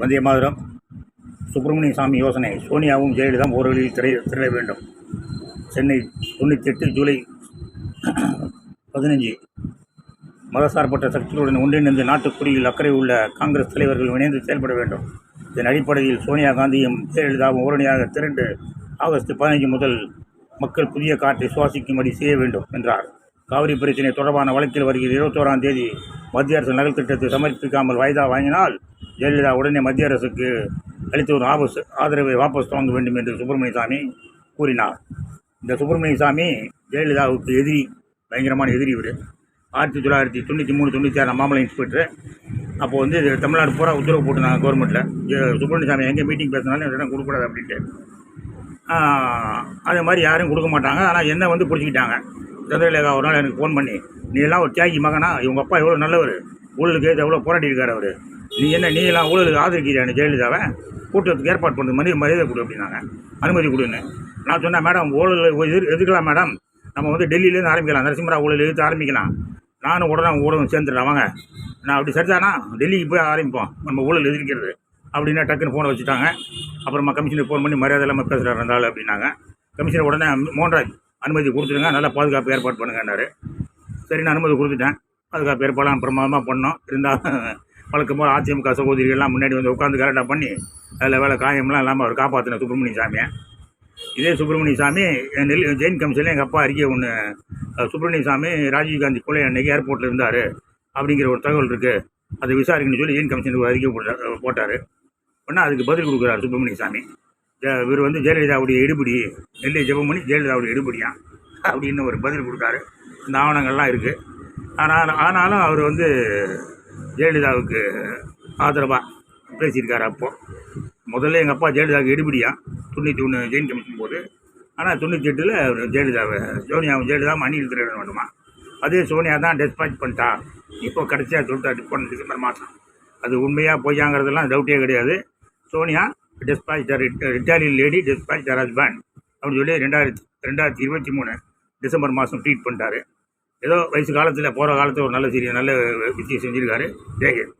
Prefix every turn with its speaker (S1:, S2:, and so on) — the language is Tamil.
S1: வந்தே மாதரம். சுப்பிரமணிய சாமி யோசனை. சோனியாவும் ஜெயலலிதாவும் ஒரு வழியில் திரை திரள வேண்டும். சென்னை தொண்ணூற்றி எட்டு ஜூலை பதினஞ்சு. மதசார்பற்ற சக்திகளுடன் ஒன்றிணைந்து நாட்டுக்குடியில் அக்கறை உள்ள காங்கிரஸ் தலைவர்கள் இணைந்து செயல்பட வேண்டும். இதன் அடிப்படையில் சோனியா காந்தியும் ஜெயலலிதாவும் உடனடியாக திரண்டு ஆகஸ்ட் பதினைஞ்சு முதல் மக்கள் புதிய காற்றை சுவாசிக்கும்படி செய்ய வேண்டும் என்றார். காவிரி பிரச்சினை தொடர்பான வழக்கில் வருகிற இருபத்தோராம் தேதி மத்திய அரசு நகல் திட்டத்தை சமர்ப்பிக்காமல் வாய்தா வாங்கினால் ஜெயலலிதா உடனே மத்திய அரசுக்கு அளித்து ஒரு ஆபஸ் ஆதரவை வாபஸ் வாங்க வேண்டும் என்று சுப்பிரமணிய சாமி கூறினார். இந்த சுப்பிரமணிய சாமி ஜெயலலிதாவுக்கு எதிரி பயங்கரமான எதிரி இவர். ஆயிரத்தி தொள்ளாயிரத்தி தொண்ணூற்றி மூணு தொண்ணூற்றி ஆறு மாமலை இன்ஸ்பெக்டர் அப்போது வந்து தமிழ்நாடு பூரா உத்தரவு போட்டுருந்தாங்க கவர்மெண்ட்டில் சுப்பிரமணிய சாமி எங்கே மீட்டிங் பேசினாலும் இடம் கொடுக்கக்கூடாது அப்படின்ட்டு. அதே மாதிரி யாரும் கொடுக்க மாட்டாங்க. ஆனால் என்ன வந்து பிடிச்சிக்கிட்டாங்க சந்திரலேகா ஒரு நாள் எனக்கு ஃபோன் பண்ணி நீ எல்லாம் ஒரு தியாகி மகனா? இவங்க அப்பா எவ்வளோ நல்லவர்? ஊழலுக்கு எவ்வளோ போராடி அவர்? நீ என்ன நீ எல்லாம் ஊழலுக்கு ஆதரிக்கிறானு ஜெயலலிதாவை? கூட்டத்துக்கு ஏற்பாடு பண்ணுறது மனித மரியாதை கொடு அப்படின்னாங்க. அனுமதி கொடுன்னு. நான் சொன்னேன் மேடம் ஊழல் எதிர் எதுக்கலாம் மேடம். நம்ம வந்து டெல்லியிலேருந்து ஆரம்பிக்கலாம். நரசிம்மராவ் ஊழல் எதிர்த்து ஆரம்பிக்கலாம். நானும் உடனே ஊடகம் சேர்ந்துடலாம் வாங்க. நான் அப்படி சரிதானா? டெல்லிக்கு போய் ஆரம்பிப்போம். நம்ம ஊழல் எதிர்க்கிறது. அப்படின்னா டக்குன்னு ஃபோனை வச்சுட்டாங்க. அப்புறமா கமிஷனுக்கு ஃபோன் பண்ணி மரியாதை இல்லாமல் பேசுகிறாரு இருந்தாலும் அப்படின்னாங்க. கமிஷனர் உடனே மோகன்ராஜ் அனுமதி கொடுத்துருங்க நல்லா பாதுகாப்பு ஏற்பாடு பண்ணுங்கன்னாரு. சரி நான் அனுமதி கொடுத்துட்டேன். பாதுகாப்பு ஏற்பாடுலாம் பிரமாதமாக பண்ணோம். இருந்தாலும் வழக்கம் போல் அதிமுக சகோதரிகள்லாம் முன்னாடி வந்து உட்காந்து கரெக்டாக பண்ணி அதில் வேலை காயம்லாம் இல்லாமல் அவர் காப்பாற்றின சுப்பிரமணிய சாமியை. இதே சுப்பிரமணிய சாமி நெல் ஜெயின் கமிஷனில் எங்கள் அப்பா அறிக்கை ஒன்று சுப்பிரமணிய சாமி ராஜீவ்காந்தி கொலை அன்னைக்கு ஏர்போர்ட்டில் இருந்தார். அப்படிங்கிற ஒரு தகவல் இருக்குது அதை விசாரிக்கணும்னு சொல்லி ஜெயின் கமிஷனுக்கு ஒரு அறிக்கை போட்டார் போட்டார். உடனே அதுக்கு பதில் கொடுக்குறாரு சுப்பிரமணிய சாமி. இவர் வந்து ஜெயலலிதாவுடைய எடுபடி நெல்லை ஜெபம் பண்ணி ஜெயலலிதாவுடைய இடுபடியா அப்படின்னு ஒரு பதில் கொடுத்தாரு. இந்த ஆவணங்கள்லாம் இருக்குது ஆனால் ஆனாலும் அவர் வந்து ஜெயலலிதாவுக்கு ஆதரவாக பேசியிருக்காரு அப்போது முதல்ல எங்கள் அப்பா ஜெயலலிதாவுக்கு எடுபடியா? தொண்ணூற்றி ஒன்று ஜெயின் கமிஷன் போது. ஆனால் தொண்ணூற்றி எட்டில் ஜெயலலிதாவை சோனியாவும் ஜெயலலிதாவும் அணியில் திரையிட வேண்டுமா? அதே சோனியா தான் டெஸ்பாச் பண்ணிட்டா. இப்போ கடைசியாக சொல்லிட்டா போன டிசம்பர் மாதம் அது உண்மையாக பொய்யாங்கிறதெல்லாம் டவுட்டே கிடையாது. சோனியா டெஸ்பாச் ரிட்டாலியன் லேடி டெஸ்பாச் தர் ஹஸ்பண்ட் அப்படின்னு சொல்லி ரெண்டாயிரத்தி ரெண்டாயிரத்தி இருபத்தி மூணு டிசம்பர் மாதம் ட்வீட் பண்ணிட்டாரு. ஏதோ வயசு காலத்தில் போகிற காலத்தில் ஒரு நல்ல சீரிய நல்ல விஷயம் செஞ்சுருக்காரு. ஜெயகன்